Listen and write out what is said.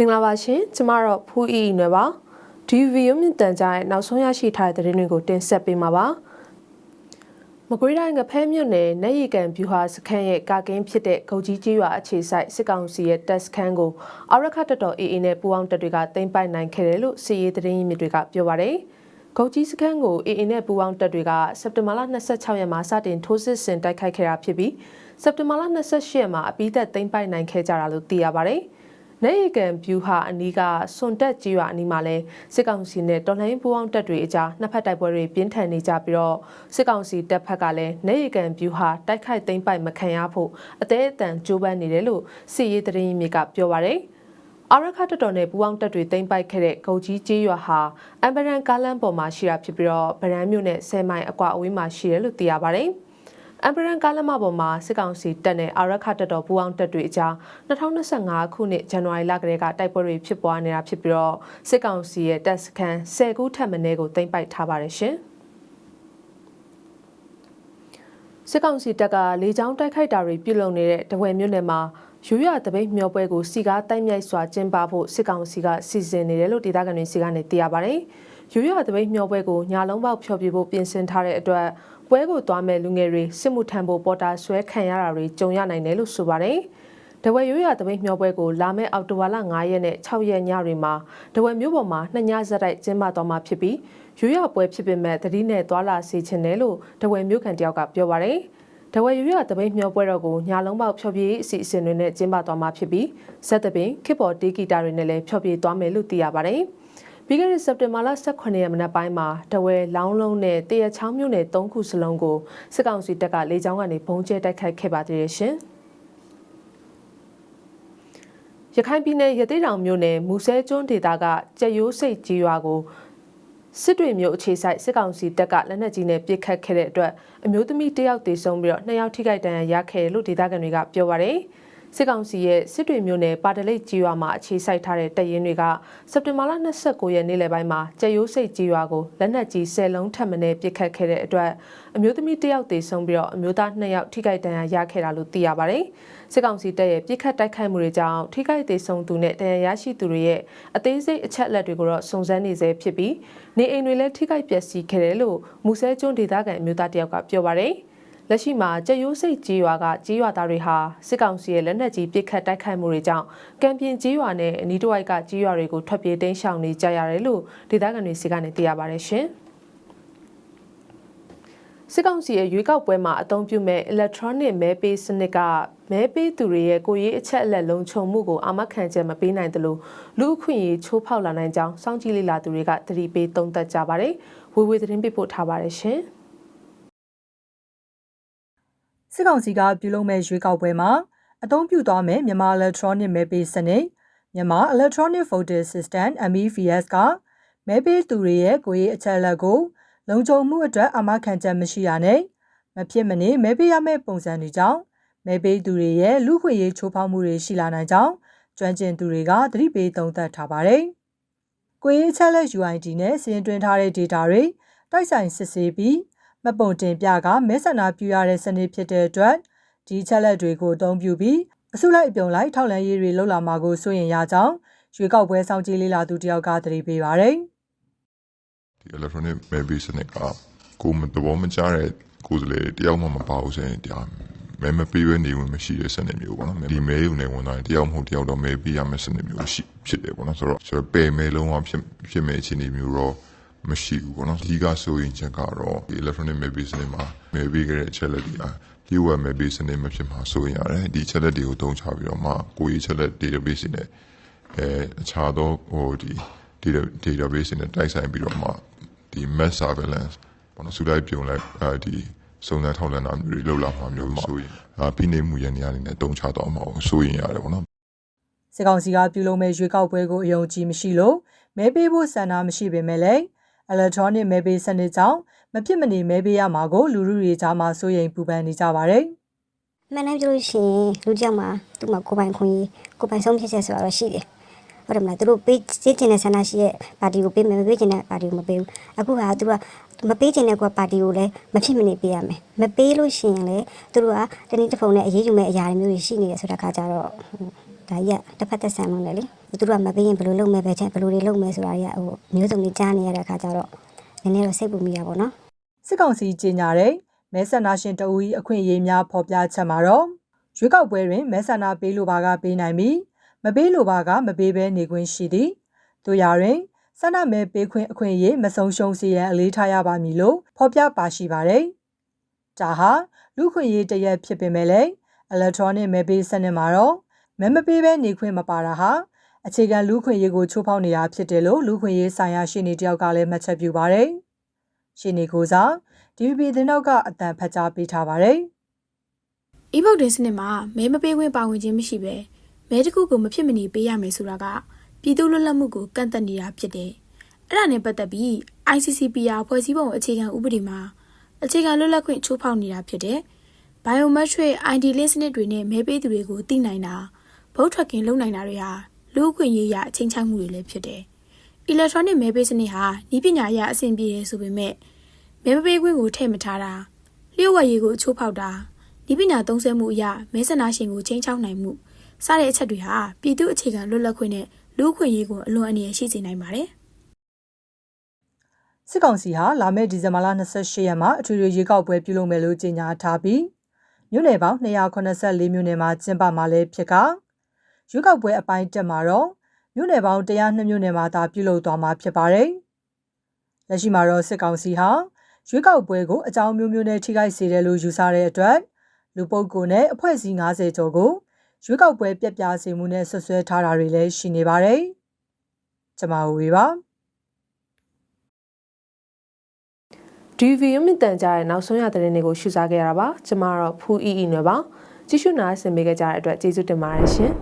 မင်္ဂလာပါရှင်ကျမတော့ဖူးအီနွယ်ပါဒီဗီဒီယိုမြင့်တန်ကြားရဲ့နောက်ဆုံးရရှိထားတဲ့သတင်းတွေကိုတင်ဆက်ပေးမှာပါမကွေးတိုင်းငဖဲမြို့နယ်နေရီကန်ဗျူဟာစခန်းရဲ့ကာကင်းဖြစ်တဲ့ဂုတ်ကြီးကြီးရွာအခြေဆိုင်စစ်ကောင်စီရဲ့တပ်စခန်းကိုအရခတ်တော်တော်အေအေနဲ့ပူအောင်တပ်တွေကတင်ပိုက်နိုင်ခဲ့တယ်လို့စီရေးသတင်းရင်းမြစ်တွေကပြောပါတယ်ဂုတ်ကြီးစခန်းကိုအေအေနဲ့ပူအောင်တပ်တွေကစက်တင်ဘာလ26ရက်မှာစတင်ထိုးစစ်ဆင်တိုက်ခိုက်ခဲ့တာဖြစ်ပြီးစက်တင်ဘာလ28ရက်မှာအပိသက်သိမ်းပိုက်နိုင်ခဲ့ကြတာလို့သိရပါတယ်။ နေရီကန်ဗျူဟာအနီးကစွန်တက်ကြီးရွာအနီးမှာလဲစစ်ကောင်စီနဲ့တော်လှန်ရေးပူးပေါင်းတပ်တွေအကြားနှစ်ဖက်တိုက်ပွဲတွေပြင်းထန်နေကြပြီးတော့စစ်ကောင်စီတပ်ဖက်ကလည်းနေရီကန်ဗျူဟာတိုက်ခိုက်သိမ်းပိုက်မခံရဖို့အသေးအတန်ကြိုးပမ်းနေတယ်လို့စစ်ရေးသတင်းရင်းမြစ်ကပြောပါရယ်အာရခတ်တော်နဲ့ပူပေါင်းတပ်တွေတင်ပိုက်ခဲ့တဲ့ဂုတ်ကြီးကျေးရွာဟာအမ်ဘရန်ကားလန်ပေါ်မှာရှိတာဖြစ်ပြီးတော့ဗရန်မြို့နဲ့10မိုင်အကွာအဝေးမှာရှိတယ်လို့သိရပါတယ်။ အမ်ပရန်ကားလမပေါ်မှာစစ်ကောင်စီတပ်နဲ့အာရခတပ်တော်ပူးအောင်တပ်တွေအကြား2025ခုနှစ်ဇန်နဝါရီလကတည်းကတိုက်ပွဲတွေဖြစ်ပွားနေတာဖြစ်ပြီးတော့စစ်ကောင်စီရဲ့တပ်စခန်း10ခုထပ်မံကိုသိမ်းပိုက်ထားပါတယ်ရှင်စစ်ကောင်စီတပ်ကလေကြောင်းတိုက်ခိုက်တာတွေပြုလုပ်နေတဲ့တဝယ်မြို့နယ်မှာရိုးရတပိတ်မျောပွဲကိုစီကားတိုက်မြိုက်စွာကျင်းပဖို့စစ်ကောင်စီကစီစဉ်နေတယ်လို့ဒေသခံတွေစီကနေသိရပါတယ်။ရိုးရတပိတ်မျောပွဲကိုညာလုံးပေါက်ဖျော်ပြဖို့ပြင်ဆင်ထားတဲ့အတွက် ပွဲကိုသွားမဲ့လူငယ်တွေစစ်မှုထမ်းဖို့ပေါ်တာဆွဲခံရတာတွေကြုံရနိုင်တယ်လို့ဆိုပါတယ်။တဝဲရိုးရတပိတ်မျောပွဲကိုလာမယ့်အောက်တိုဘာလ9ရက်နဲ့6ရက်ညတွေမှာတဝဲမျိုးပေါ်မှာနှစ်ညဇက်တိုက်ကျင်းပသွားမှာဖြစ်ပြီးရိုးရပွဲဖြစ်ပေမဲ့တတိနဲ့သွာလာစီချင်တယ်လို့တဝဲမျိုးခံတယောက်ကပြောပါတယ်။တဝဲရိုးရတပိတ်မျောပွဲတော်ကိုညာလုံးပေါက်ဖျော်ဖြေအစီအစဉ်တွေနဲ့ကျင်းပသွားမှာဖြစ်ပြီးဇက်တပင်ခေပေါ်တေးဂီတာတွေနဲ့လည်းဖျော်ဖြေသွားမယ်လို့သိရပါတယ်။ ပြီးခဲ့တဲ့စက်တင်ဘာလ18ရက်မနက်ပိုင်းမှာတဝဲလောင်းလုံးနဲ့တရချောင်းမြို့နယ်၃ခုစလုံးကိုစစ်ကောင်စီတပ်ကလေကြောင်းကနေဘုံကျဲတိုက်ခိုက်ခဲ့ပါသေးတယ်ရှင်။ရခိုင်ပြည်နယ်ရသေးတောင်မြို့နယ်မူဆဲကျွန်းဒေသကကြက်ရိုးစိတ်ကြီးရွာကိုစစ်တွေမျိုးအခြေဆိုင်စစ်ကောင်စီတပ်ကလက်နက်ကြီးနဲ့ပစ်ခတ်ခဲ့တဲ့အတွက်အမျိုးသမီးတယောက်သေဆုံးပြီးတော့နှစ်ယောက်ထိခိုက်ဒဏ်ရာရခဲ့တယ်လို့ဒေသခံတွေကပြောပါရယ်။ စစ်ကောင်စီရဲ့စစ်တွေမျိုးနယ်ပါတလိတ်ကြီးရွာမှာအခြေစိုက်ထားတဲ့တပ်ရင်းတွေကစက်တင်ဘာလ29ရက်နေ့လယ်ပိုင်းမှာကြက်ရိုးစိတ်ကြီးရွာကိုလက်နက်ကြီး10လုံးထပ်မံပစ်ခတ်ခဲ့တဲ့အတွက်အမျိုးသမီးတစ်ယောက်သေဆုံးပြီးတော့အမျိုးသား2ယောက်ထိခိုက်ဒဏ်ရာရခဲ့တာလို့သိရပါတယ်။စစ်ကောင်စီတပ်ရဲ့ပစ်ခတ်တိုက်ခိုက်မှုတွေကြောင့်ထိခိုက်သေဆုံးသူနဲ့ဒဏ်ရာရရှိသူတွေရဲ့အသေးစိတ်အချက်အလက်တွေကိုတော့စုံစမ်းနေဆဲဖြစ်ပြီးနေအိမ်တွေလည်းထိခိုက်ပျက်စီးခဲ့တယ်လို့မူဆဲကျွန်းဒေသခံအမျိုးသားတယောက်ကပြောပါတယ်။ လက်ရှိမှာကြက်ရိုးစိတ်ကြီးရွာကကြီးရွာသားတွေဟာစစ်ကောင်စီရဲ့လက်နက်ကြီးပစ်ခတ်တိုက်ခိုက်မှုတွေကြောင့်ကံပြင်ကြီးရွာနဲ့အနီးတစ်ဝိုက်ကကြီးရွာတွေကိုထွက်ပြေးတိမ်းရှောင်နေကြရတယ်လို့ဒေသခံတွေစီကနေသိရပါတယ်ရှင်။စစ်ကောင်စီရဲ့ရွေးကောက်ပွဲမှာအသုံးပြုမဲ့ electronic မဲပေးစနစ်ကမဲပေးသူတွေရဲ့ကိုရေးအချက်အလက်လုံခြုံမှုကိုအာမခံချက်မပေးနိုင်သလိုလူအခွင့်အရေးချိုးဖောက်လာနိုင်ကြောင်းစောင့်ကြည့်လေ့လာသူတွေကသတိပေးသုံးသပ်ကြပါတယ်။ဝေဝေသတင်းပေးပို့ထားပါတယ်ရှင်။ စစ်ကောင်စီကပြုလုပ်မဲ့ရွေးကောက်ပွဲမှာအသုံးပြုသွားမဲ့မြန်မာ electronic မဲပေးစနစ်မြန်မာ electronic voting system MEVS ကမဲပေးသူတွေရဲ့ကိုယ်ရေးအချက်အလက်ကို လုံခြုံမှုအတွက်အမခံချက်မရှိရနဲ့မဖြစ်မနေမဲပေးရမယ့်ပုံစံတွေကြောင့်မဲပေးသူတွေရဲ့လူခွင့်ရေးချိုးဖောက်မှုတွေရှိလာနိုင်ကြောင်းကျွမ်းကျင်သူတွေကသတိပေးသုံးသပ်ထားပါတယ်။ကိုယ်ရေးချက်လက် UID နဲ့စီရင်တွင်ထားတဲ့ data တွေတိုက်ဆိုင်စစ်ဆေးပြီး မှတ်ပုံတင်ပြကမဲဆန္ဒပြုရတဲ့စနစ်ဖြစ်တဲ့အတွက်ဒီချက်လက်တွေကိုအသုံးပြုပြီးအစုလိုက်အပြုံလိုက်ထောက်လန်းရေးတွေလှုပ်လာမှာကိုစိုးရင်ရကြောင်းရွေးကောက်ပွဲစောင့်ကြည့်လေ့လာသူတယောက်ကသတိပေးပါရယ်ဒီ electronic maybe စနစ်ကကိုမတော်မကြတဲ့ကိုယ်စားလှယ်တယောက်မှမပါဘူးဆိုရင်တရားမဲမပေးဘဲနေဝင်မရှိတဲ့စနစ်မျိုးပေါ့နော်ဒီမဲယူနေဝင်သွားရင်တယောက်မဟုတ်တယောက်တော့မဲပေးရမယ့်စနစ်မျိုးရှိဖြစ်တယ်ပေါ့နော်ဆိုတော့ဆိုတော့ပယ်မဲလုံးဝဖြစ်ဖြစ်မဲ့အခြေအနေမျိုးတော့ မရှိဘူးပေါ့နော်ဒီကဆိုရင်ချက်ကတော့ဒီ electronic maybe စနစ်မှာ maybe ခဲ့တဲ့အချက်လက်တွေအားဒီဝက် maybe စနစ်မဖြစ်မှာဆိုရင်ရတယ်ဒီချက်လက်တွေကိုတုံးချပြီးတော့မှကိုယ်ရေးချက်လက် database နဲ့အဲအခြားသောဟိုဒီ database နဲ့တိုက်ဆိုင်ပြီးတော့မှဒီ mass surveillance ပေါ့နော်စူလိုက်ပြုံလိုက်အဲဒီစုံစမ်းထောက်လှမ်းတာမျိုးတွေလုပ်လာမှာမျိုးဆိုရင်အာဖိနေမှုရန်နေအနေနဲ့တုံးချတော့မှာဆိုရင်ရတယ်ပေါ့နော်စစ်ကောင်စီကပြုလုပ်မဲ့ရွေးကောက်ပွဲကိုအယုံကြည်မရှိလို့မဲပေးဖို့ဆန္ဒမရှိပေမဲ့လည်း electronic မဲပေးစနစ်ကြောင့်မဖြစ်မနေမဲပေးရမှာကိုလူလူတွေကြားမှာစိုးရိမ်ပူပန်နေကြပါတယ်။မှန်တယ်ပြောလို့ရှိရင်လူကြောက်မှာသူ့မှာကိုပိုင်ခွင့်ကိုပိုင်ဆုံးဖြတ်ချက်ဆိုတာတော့ရှိတယ်။ဟုတ်တယ်မလားသူတို့ပေးစစ်ကျင်တဲ့ဆန္ဒရှိရဲ့ပါတီကိုပေးမယ်မပေးကျင်တဲ့ပါတီကိုမပေးဘူး။အခုဟာသူကမပေးချင်တဲ့ကွာပါတီကိုလည်းမဖြစ်မနေပေးရမယ်မပေးလို့ရှိရင်လည်းသူတို့ကတနည်းတစ်ဖုံနဲ့အရေးယူမဲ့အရာတွေမျိုးတွေရှိနေတယ်ဆိုတဲ့အခါကျတော့ ဒါကြီးကတစ်ဖက်သက်ဆန်လို့လေသူတို့ကမပေးရင်ဘယ်လိုလုပ်မယ်ပဲချက်ဘယ်လိုတွေလုပ်မယ်ဆိုတာတွေကဟိုမျိုးစုံတွေကြားနေရတဲ့အခါကျတော့နည်းနည်းတော့စိတ်ပူမိတာပေါ့နော်စစ်ကောင်စီကြေညာတဲ့မဲဆန္ဒရှင်တအူ၏အခွင့်အရေးများဖော်ပြချက်မှာတော့ရွေးကောက်ပွဲတွင်မဲဆန္ဒပေးလိုပါကပေးနိုင်ပြီးမပေးလိုပါကမပေးဘဲနေခွင့်ရှိသည်တို့ရာတွင်ဆန္ဒမဲပေးခွင့်အခွင့်အရေးမဆုံးရှုံးစေရန်အလေးထားရပါမည်လို့ဖော်ပြပါရှိပါတယ်။ဒါဟာလူခွင့်ရေးတရက်ဖြစ်ပေမဲ့လည်း electronic မဲပေးစနစ်မှာတော့ မဲမပေးဘဲနေခွင့်မပါတာဟာအခြေခံလူခွင့်ရေးကိုချိုးဖောက်နေတာဖြစ်တယ်လို့လူခွင့်ရေးဆိုင်ရာရှင်းနေတယောက်ကလည်းမှတ်ချက်ပြုပါတယ်။ရှင်းနေကိုစား DVB သတင်းတော့ကအတန်ဖတ်ကြားပေးထားပါတယ် e book တင်စနစ်မှာမဲမပေးခွင့်ပါဝင်ခြင်းမရှိပဲမဲတစ်ခုကိုမဖြစ်မနေပေးရမယ်ဆိုတာကပြည်သူလွတ်လပ်မှုကိုကန့်သက်နေတာဖြစ်တယ်။အဲ့ဒါနဲ့ပတ်သက်ပြီး ICCPR ဖွဲ့စည်းပုံအခြေခံဥပဒေမှာအခြေခံလွတ်လပ်ခွင့်ချိုးဖောက်နေတာဖြစ်တယ်။ biometric ID လေးစနစ်တွေနဲ့မဲပေးသူတွေကိုသိနိုင်တာ ဗုတ်ထွက်ကင်လုပ်နိုင်တာတွေဟာလူ့အခွင့်အရေးရအချင်းချမှုတွေလည်းဖြစ်တယ်။ electronic မဲပေးစနစ်ဟာဤပညာအရအဆင်ပြေတယ်ဆိုပေမဲ့မဲမပေးခွင့်ကိုထည့်မထားတာလျှို့ဝှက်ရေးကိုချိုးဖောက်တာဤပညာသုံးစွဲမှုအရမဲဆန္ဒရှင်ကိုချင်းချောက်နိုင်မှုစတဲ့အချက်တွေဟာပြည်သူအခြေခံလွတ်လပ်ခွင့်နဲ့လူ့အခွင့်အရေးကိုအလွန်အန္တရာယ်ရှိစေနိုင်ပါတယ်။စစ်ကောင်စီဟာလာမယ့်ဒီဇင်ဘာလ28ရက်မှာအထွေထွေရွေးကောက်ပွဲပြုလုပ်မယ်လို့ကြေညာထားပြီးမြို့နယ်ပေါင်း284မြို့နယ်မှာကျင်းပမှာလည်းဖြစ်က ရွေးကောက်ပွဲအပိုင်းတက်မှာတော့မြို့နယ်ပေါင်း102မြို့နယ်မှာသာပြုလုပ်သွားမှာဖြစ်ပါတယ်။လက်ရှိမှာတော့စစ်ကောင်စီဟာရွေးကောက်ပွဲကိုအကြောင်းမျိုးမျိုးနဲ့ထိခိုက်စေတယ်လို့ယူဆတဲ့အတွက်လူပုဂ္ဂိုလ်နဲ့အဖွဲ့အစည်း90ကျော်ကိုရွေးကောက်ပွဲပြက်ပြားစေမှုနဲ့ဆွဆွဲထားတာတွေလည်းရှိနေပါတယ်။ကျွန်မဝေပါ DV ရုံမြင့်တန်ကြားရဲ့နောက်ဆုံးရသတင်းတွေကိုရှုစားခဲ့ရတာပါကျမကတော့ဖူးအီအီနွယ်ပါကြည့်ရှုနားဆင်ပေးကြတဲ့အတွက်ကျေးဇူးတင်ပါတယ်ရှင်